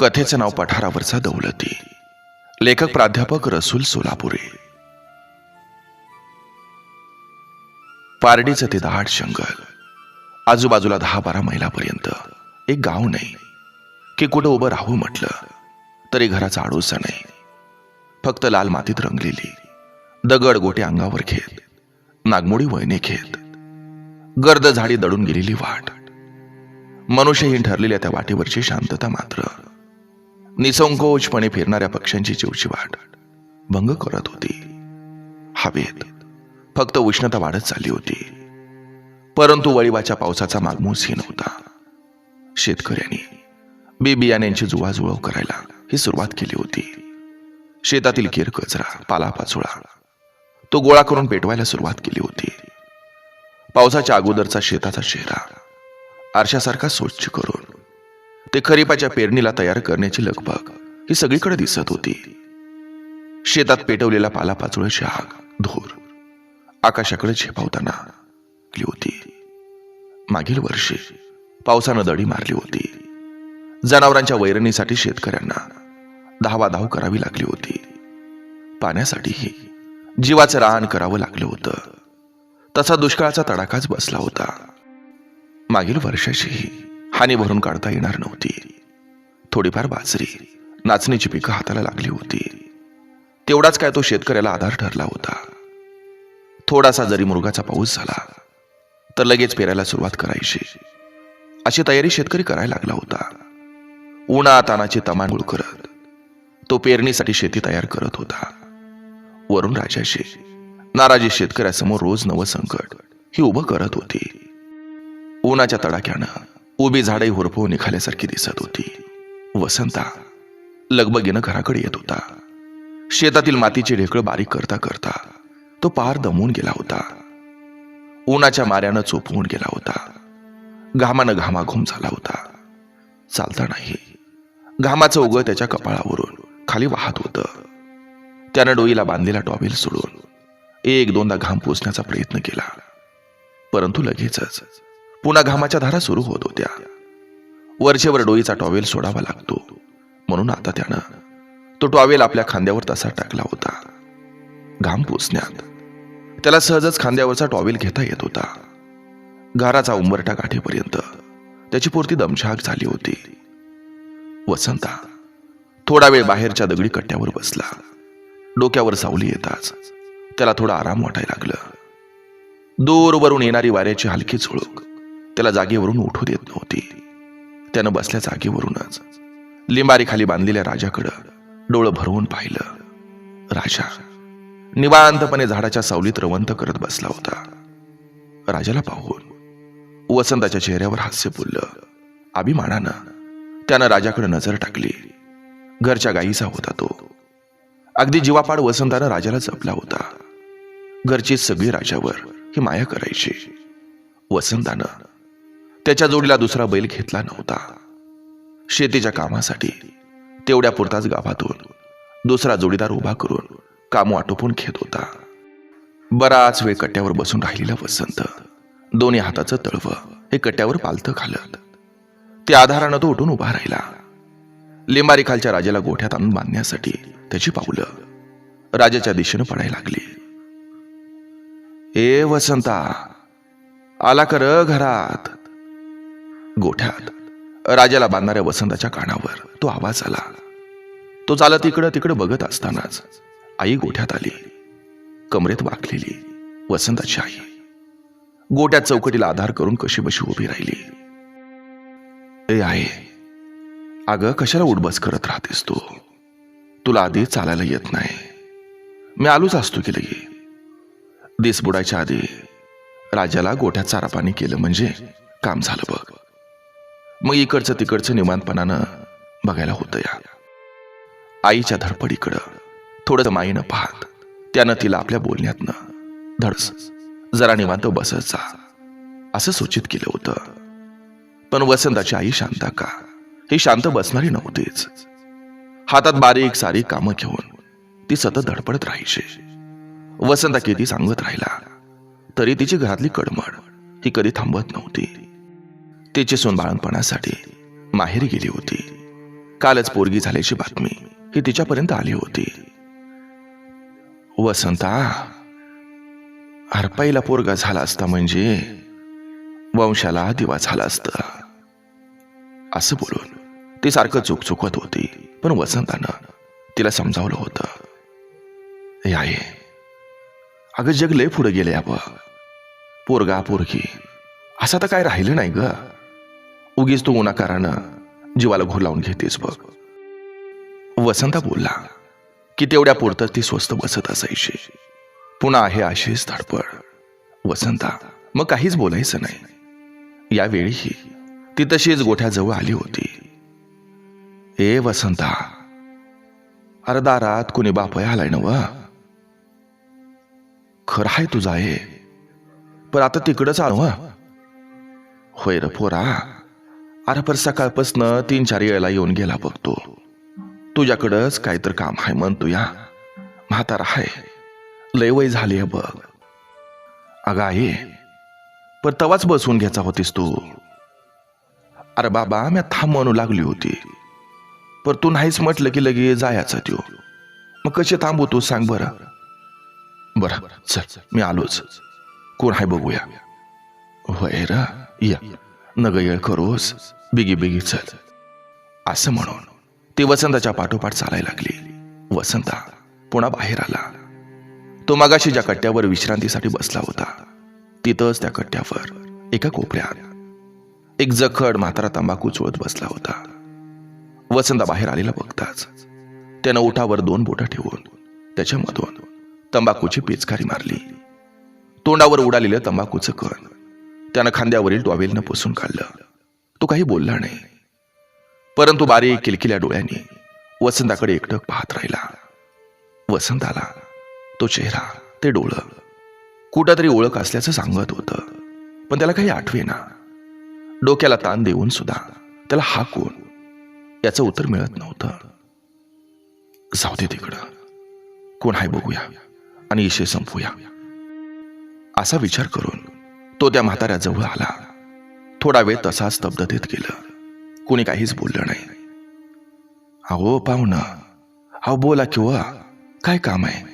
कथेचं नाव पठारावरचा दौलती. लेखक प्राध्यापक रसूल सोलापुरे. पारडीचं ते दहाड जंगल आजूबाजूला दहा बारा मैलापर्यंत. एक गाव नाही. की कुठं उभं राहू म्हटलं तरी घराचा आडोसा नाही. फक्त लाल मातीत रंगलेली. दगड गोटे अंगावर घेत. नागमोडी वयने घेत. गर्द झाडी दडून गेलेली वाट. मनुष्यहीन ठरलेल्या त्या वाटेवरची शांतता मात्र निसंकोचपणे फिरणाऱ्या पक्ष्यांची चिवची वाट भंग करत होती. हवेत फक्त उष्णता वाढत चालली होती. परंतु वळीवाच्या पावसाचा मागमूसही नव्हता. शेतकऱ्यांनी बी बियाण्यांची जुळाजुळव करायला ही सुरुवात केली होती. शेतातील केर कचरा पालापाचोळा तो गोळा करून पेटवायला सुरुवात केली होती. पावसाच्या अगोदरचा शेताचा चेहरा आरशासारखा स्वच्छ करून ते खरीपाच्या पेरणीला तयार करण्याची लगबग ही सगळीकडे दिसत होती. शेतात पेटवलेला पालापाचोळ्याची आग धूर आकाशाकडे झेपावताना होती. मागील वर्षी पावसानं दडी मारली होती. जनावरांच्या वैरणीसाठी शेतकऱ्यांना धावाधाव करावी लागली होती. पाण्यासाठीही जीवाचं रान करावं लागलं होतं. तसा दुष्काळाचा तडाखाच बसला होता. मागील वर्षाशीही हानी भरून काढता येणार नव्हती. थोडीफार बाजरी नाचणीची पिकं हाताला लागली होती. तेवढाच काय तो शेतकऱ्याला आधार ठरला होता. थोडासा जरी मुरगाचा पाऊस झाला तर लगेच पेरायला सुरुवात करायची. अशी तयारी शेतकरी करायला लागला होता. उन्हा तानाची तमानगुळ करत तो पेरणीसाठी शेती तयार करत होता. वरून राजाशी नाराजी शेतकऱ्यासमोर रोज नवं संकट ही उभं करत होती. उन्हाच्या तडाख्यानं उभी झाडे हुरपवून निघाल्यासारखी दिसत होती. वसंता लगबगीनं घराकडे येत होता. शेतातील मातीची ढेकळं बारीक करता करता तो पार दमून गेला होता. उन्हाच्या माऱ्यानं चोपवून गेला होता. घामानं घामाघूम झाला होता. चालता नाही. घामाचं उगळ त्याच्या कपाळावरून खाली वाहत होतं. त्यानं डोईला बांधलेला टॉवेल सोडून एक दोनदा घाम पोचण्याचा प्रयत्न केला. परंतु लगेचच पुन्हा घामाच्या धारा सुरू होत होत्या. वरचेवर डोईचा टॉवेल सोडावा लागतो. म्हणून आता त्यानं तो टॉवेल आपल्या खांद्यावर तसा टाकला होता. घाम पुसण्यात. त्याला सहजच खांद्यावरचा टॉवेल घेता येत होता. घराचा उंबरटा गाठीपर्यंत त्याची पुरती दमछाक झाली होती. वसंता थोडा वेळ बाहेरच्या दगडी कट्ट्यावर बसला. डोक्यावर सावली येताच त्याला थोडा आराम वाटायला लागलं. दूरवरून येणारी वाऱ्याची हलकी झुळूक त्याला जागेवरून उठू देत नव्हती. त्यानं बसल्या जागेवरूनच लिंबारी खाली बांधलेल्या राजाकडं डोळं भरवून पाहिलं. राजा निवांतपणे झाडाच्या सावलीत रवंत करत बसला होता. राजाला पाहून वसंताच्या चेहऱ्यावर हास्य फुललं. अभिमानानं त्यानं राजाकडे नजर टाकली. घरच्या गायीचा होता तो. अगदी जीवापाड वसंतानं राजाला जपला होता. घरची सगळी राजावर ही माया करायची. वसंतानं त्याच्या जोडीला दुसरा बैल घेतला नव्हता. शेतीच्या कामासाठी तेवढ्या पुरताच गावातून दुसरा जोडीदार उभा करून काम आटोपून घेत होता. बराच वेळ कट्ट्यावर बसून राहिलेला वसंत दोन्ही हाताचं तळवं हे कट्ट्यावर पालथं घालत त्या आधारानं तो उठून उभा राहिला. लिंबारी खालच्या राजाला गोठ्यात आणून बांधण्यासाठी त्याची पावलं राजाच्या दिशेनं पडायला लागली. ए वसंता आला कर घरात. गोठ्यात. राजाला बांधणाऱ्या वसंताच्या कानावर तो आवाज आला. तो चालत इकडं तिकडं बघत असतानाच आई गोठ्यात आली. कमरेत वाकलेली वसंताची आई. गोट्यात चौकटीला आधार करून कशी बशी उभी राहिली. ए आहे अगं कशाला उडबस करत राहतेस तू? तुला आधी चालायला येत नाही. मी आलोच असतो की लगे. दिस बुडायच्या आधी राजाला गोठ्यात चारा पाणी केलं म्हणजे काम झालं बघ. मग इकडचं तिकडचं निवांतपणानं बघायला होतं या. आईच्या धडपडीकडं थोडं माईनं पाहत त्यानं तिला आपल्या बोलण्यातनं धडस जरा निवांत बसत जा असं सूचित केलं होतं. पण वसंताची आई शांता का? ही शांत बसणारी नव्हतीच. हातात बारीक सारी कामं घेऊन ती सतत धडपडत राहायची. वसंता किती सांगत राहिला तरी तिची घरातली कडमड ही कधी थांबत नव्हती. तिची सून बाळणपणासाठी माहेरी गेली होती. कालच पोरगी झाल्याची बातमी ही तिच्यापर्यंत आली होती. वसंता हरपाईला पोरगा झाला असता म्हणजे वंशाला दिवा झाला असता. असं बोलून ती सारखं चुक चुकत होती पण वसंतानं तिला समजावलं होतं. हे आहे अगं जग लय पुढे गेले अब. पोरगा पोरगी असं तर काय राहिलं नाही ग. उगीच तू उन्हाकारानं जीवाला घोर लावून घेतेस बघ. वसंता बोलला की तेवढ्या पुरतं ती स्वस्त बसत असायची. पुन्हा आहे अशीच धडपड. वसंता मग काहीच बोलायचं नाही. यावेळीही ती तशीच गोठ्याजवळ आली होती. ए वसंता अरे दारात कुणी बापय आलाय न व खरं आहे तुझा आहे पण आता तिकडंच आलो होय र पोरा अरे पर सकाळपासनं तीन चार वेळेला येऊन गेला बघतो तुझ्याकडंच काहीतरी काम आहे म्हणतो या. म्हातारा आहे लय वय झाली बघ. अगं आहे पण तवाच बसून घ्यायचा होतीस तू. अरे बाबा मी थांब म्हणू लागली होती. पर तू नाहीच म्हटलं की लगे जायचं त्यो. मग कसे थांबू तू सांग बरं. बरं चल मी आलोच. कोण आहे बघूया. होय र या. नग येळ करोस. बिगी बिगी चल. असं म्हणून ती वसंताच्या पाठोपाठ चालायला लागली. वसंता पुन्हा बाहेर आला. तो मागाशी ज्या कट्ट्यावर विश्रांतीसाठी बसला होता तिथंच त्या कट्ट्यावर एका कोपऱ्यात एक जखड म्हातारा तंबाखू चोळत बसला होता. वसंता बाहेर आलेला बघताच त्यानं उठावर दोन बोटं ठेवून त्याच्यामधून तंबाखूची पेचकारी मारली. तोंडावर उडालेलं तंबाखूचं कण त्यानं खांद्यावरील टॉवेलनं पुसून काढलं. तो काही बोलला नाही. परंतु बारीक किलकिल्या डोळ्यांनी वसंताकडे एकटक पाहत राहिला. वसंताला तो चेहरा ते डोळं कुठंतरी ओळख असल्याचं सांगत होतं. पण त्याला काही आठवेना. डोक्याला ताण देऊन सुद्धा त्याला हा कोण याचं उत्तर मिळत नव्हतं. जाऊ दे तिकडं. कोण आहे बघूया आणि इशे संपूया. असा विचार करून तो त्या म्हाताऱ्याजवळ आला. थोडा वेळ तसा स्तब्धतेत गेलं. कोणी काहीच बोललं नाही. अहो पाहुणा अहो बोला किंवा काय काम आहे?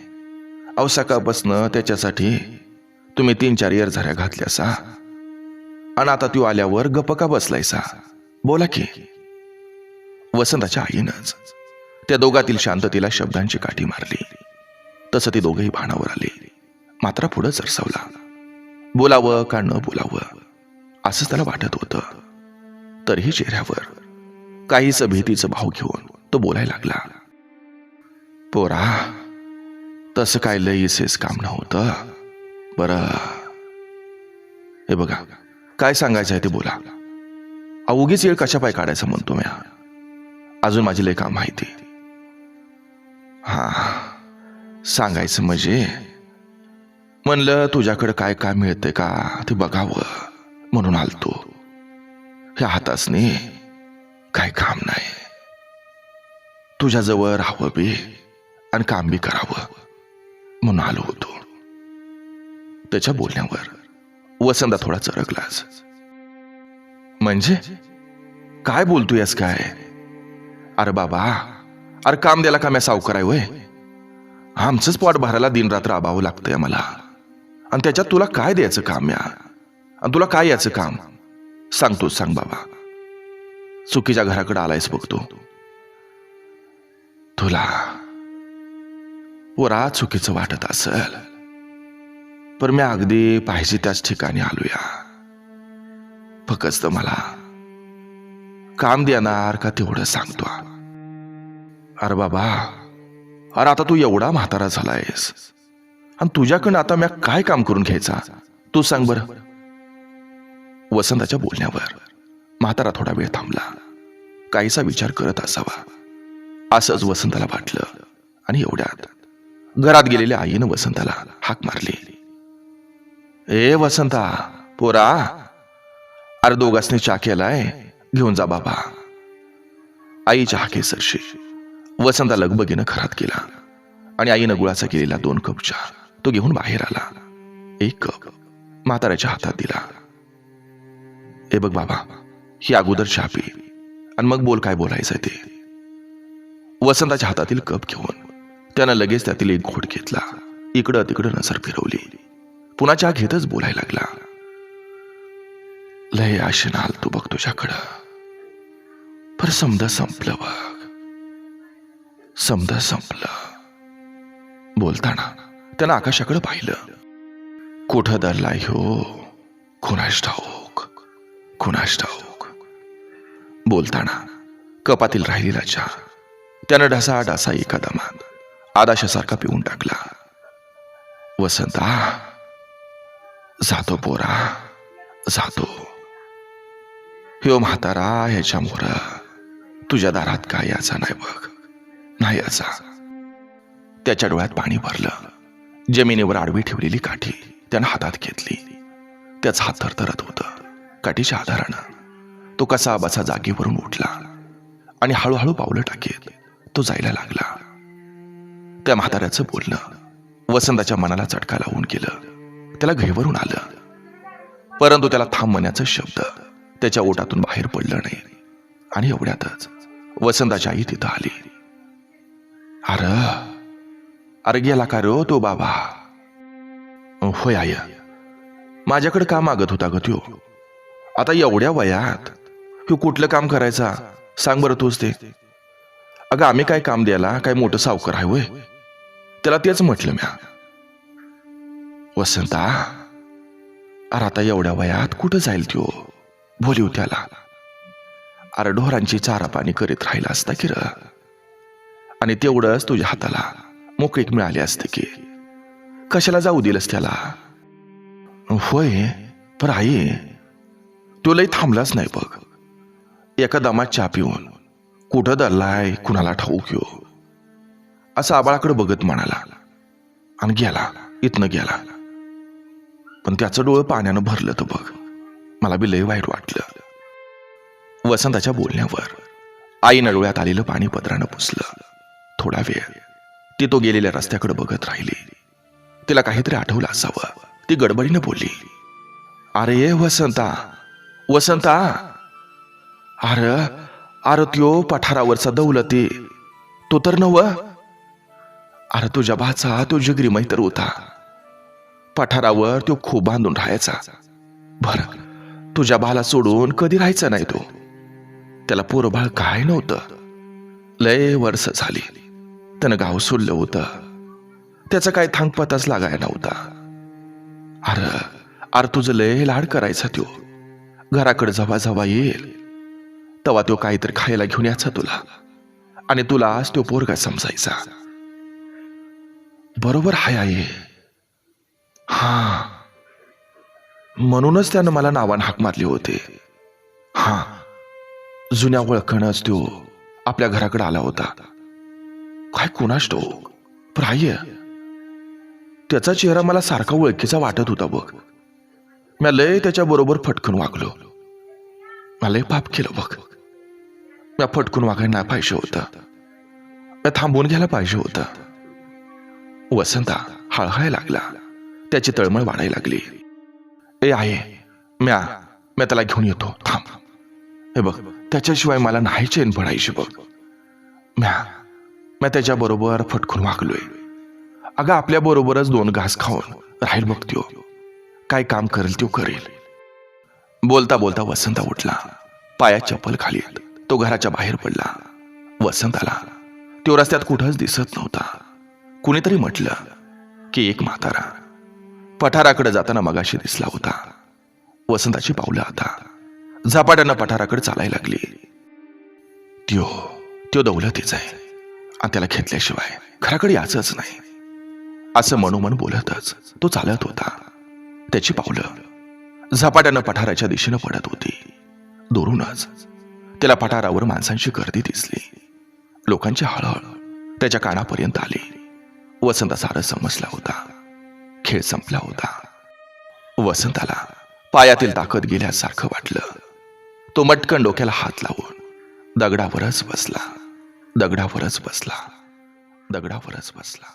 अहो सकाळपासनं त्याच्यासाठी तुम्ही तीन चार इयर झऱ्या घातल्या सा आणि आता तू आल्यावर गप्प का बसलायसा? बोला की. वसंताच्या आईनंच त्या दोघातील शांततेला शब्दांची काठी मारली. तसं ते दोघंही भाणावर आले. मात्र पुढं सरसावला. बोलावं का न बोलावं? असं त्याला वाटत होतं. तरीही चेहऱ्यावर काहीच भीतीचं भाव घेऊन तो बोलायला लागला. पोरा तसं काय लईसेस काम नव्हतं. बरं. हे बघा काय सांगायचं आहे ते बोला. अवघीच येळ कशा पाय काढायचं म्हणतो मी अजून माझी लय काम माहिती हा सांगायचं म्हणजे म्हणलं तुझ्याकडे काय काय मिळतंय का ते बघावं. म्हणून आलतो. ह्या हातासने काय काम नाही. तुझ्याजवळ राहावं बी आणि काम बी करावं म्हणून आलो होतो. त्याच्या बोलण्यावर वसंता थोडा चरकलाच म्हणजे? काय बोलतोयस काय? अरे बाबा अरे काम द्यायला काम या सावकार आहे वय आमचंच पोट भरायला दिनरात्र अभावं लागतंय मला आणि त्याच्यात तुला काय द्यायचं काम या? आणि तुला काय याचं काम? सांगतोच सांग बाबा. चुकीच्या घराकडे आलायस बघतो तुला वरा चुकीचं वाटत असेल. पण मी अगदी पाहिजे त्याच ठिकाणी आलोया. फकस्त मला काम देणार का तेवढं सांगतो. अरे बाबा अरे आता तू एवढा म्हातारा झालायस. आणि तुझ्याकडनं आता मी काय काम करून घ्यायचा? तू सांग बर. वसंताच्या बोलण्यावर. म्हातारा थोडा वेळ थांबला. काहीसा विचार करत असावा. असंच वसंताला वाटलं आणि एवढ्यात घरात गेलेल्या आईनं वसंताला हाक मारली. ए वसंता पोरा अरे दोघांनी चा केलाय? घेऊन जा बाबा. आईच्या हाके सरशी वसंता लगबगीनं घरात गेला आणि आईनं गुळाचा केलेला दोन कप चहा तो घेऊन बाहेर आला. एक कप म्हाताऱ्याच्या हातात दिला. ए बघ बाबा ही अगोदर चहा पी आणि मग बोल काय बोलायचंय ते. वसंताच्या हातातील कप घेऊन त्यानं लगेच त्यातील एक घोट घेतला. इकडं तिकडं नजर फिरवली. पुन्हा चहा घेतच बोलायला लागला. लय आशनाल तू बघ तुझ्याकडं. पर समजा संपलं बघ. समजा संपलं. बोलताना त्यानं आकाशाकडं पाहिलं. कुठं धरलाय हो? कुणाश ठाऊ हो? कुणाश ठाऊक बोलताना कपातील राहिलेला चहा त्यानं ढसा ढासा एका दमात आदाशासारखा पिऊन टाकला. वसंता जातो पोरा जातो. ह्यो म्हातारा ह्याच्या मोर तुझ्या दारात काय याचा नाही बघ नाही याचा. त्याच्या डोळ्यात पाणी भरलं. जमिनीवर आडवी ठेवलेली काठी त्यानं हातात घेतली. त्याचा हात थरथरत होतं. काठीच्या आधारानं तो कसा बसा जागेवरून उठला आणि हळूहळू पावलं टाकेत तो जायला लागला. त्या म्हाताऱ्याचं बोलणं वसंताच्या मनाला चटका लावून गेलं. त्याला घेवरून आलं. परंतु त्याला थांबवण्याचा शब्द त्याच्या ओटातून बाहेर पडलं नाही. आणि एवढ्यातच वसंताची आई तिथं आली. अरे अरे गेला का रो हो तो बाबा? होय आय. माझ्याकडे का मागत होता ग त्यो? आता एवढ्या वयात तू कुठलं काम करायचा? सांग बरं तूच ते. अगं आम्ही काय काम द्यायला काय मोठं सावकार आहे वय त्याला तेच म्हटलं म्या. वसंता अरे आता एवढ्या वयात कुठं जाईल त्यो? बोलिव त्याला अरे ढोरांची चारा पाणी करीत राहिला असता किर आणि तेवढंच तुझ्या हाताला मोकळीक मिळाली असते की. कशाला जाऊ दिलंस त्याला? होय पर आई तो लई थांबलाच नाही बघ. एका दमात चहा पिऊन कुठं धरलाय कुणाला ठाऊक यो. असं आबाळाकडे बघत म्हणाला आणि गेला इथनं गेला. पण त्याचं डोळं पाण्यानं भरलं तर बघ. मला बी लय वाईट वाटलं. वसंताच्या बोलण्यावर आईनं डोळ्यात आलेलं पाणी पदरानं पुसलं. थोडा वेळ ती तो गेलेल्या रस्त्याकडे बघत राहिली. तिला काहीतरी आठवलं असावं. ती गडबडीनं बोलली अरे ये वसंता वसंता अर अरे त्यो पठारावरचा दौलती तो तर नव अरे तुझ्या भाचा तो जिगरी मैत्र होता. पठारावर तो खूप बांधून राहायचा. बर तुझ्या बाला सोडून कधी राहायचा नाही तो. त्याला पोरबाळ काय नव्हतं. लय वर्ष झाली. त्यानं गाव सोडलं होतं. त्याचा काय थांगपताच लागाय नव्हता. अरे अरे तुझं लय लाड करायचा त्यो. घराकडे जवा जवा येईल. तवा तो काहीतरी खायला घेऊन यायचा तुला. आणि तुला आज तो पोरगा समजायचा. बरोबर हाय आहे हा. म्हणूनच त्यानं मला नावान हाक मारली होते. हा. जुन्या ओळखणच तो आपल्या घराकडे आला होता. काय कुणास तो प्राय. त्याचा चेहरा मला सारखा ओळखीचा वाटत होता बघ. मी लय त्याच्याबरोबर फटकून वागलो. मला लय पाप केलं बघ. मी फटकून वागायला पाहिजे होतं. मी थांबून घ्यायला पाहिजे होतं. वसंता हळहळायला लागला. त्याची तळमळ वाढायला लागली. ए आहे म्या म्या त्याला घेऊन येतो. थांब. हे बघ त्याच्याशिवाय मला नाही चेन पडायची बघ. म्या म्या त्याच्याबरोबर फटकून वागलोय. अगं आपल्या बरोबरच दोन घास खाऊन राहील बघ त्यो. काय काम करेल तो करेल. बोलता बोलता वसंता उठला. पायात चप्पल खाली तो घराच्या बाहेर पडला. वसंत आला. तो रस्त्यात कुठंच दिसत नव्हता. कुणीतरी म्हटलं की एक म्हातारा. पठाराकडे जाताना मगाशी दिसला होता. वसंताची पावलं आता. झपाट्यानं पठाराकडे चालायला लागली. त्यो त्यो दौलतीच आहे. आणि त्याला घेतल्याशिवाय घराकडे याचंच नाही. असं मनोमन बोलतच तो चालत होता. त्याची पावलं झपाट्यानं पठाराच्या दिशेनं पडत होती. दुरूनच त्याला पठारावर माणसांची गर्दी दिसली. लोकांची हळहळ त्याच्या कानापर्यंत आली. वसंत सारं समजला होता. खेळ संपला होता. वसंताला पायातील ताकद गेल्यासारखं वाटलं. तो मटकन डोक्याला हात लावून दगडावरच बसला. दगडावरच बसला. दगडावरच बसला.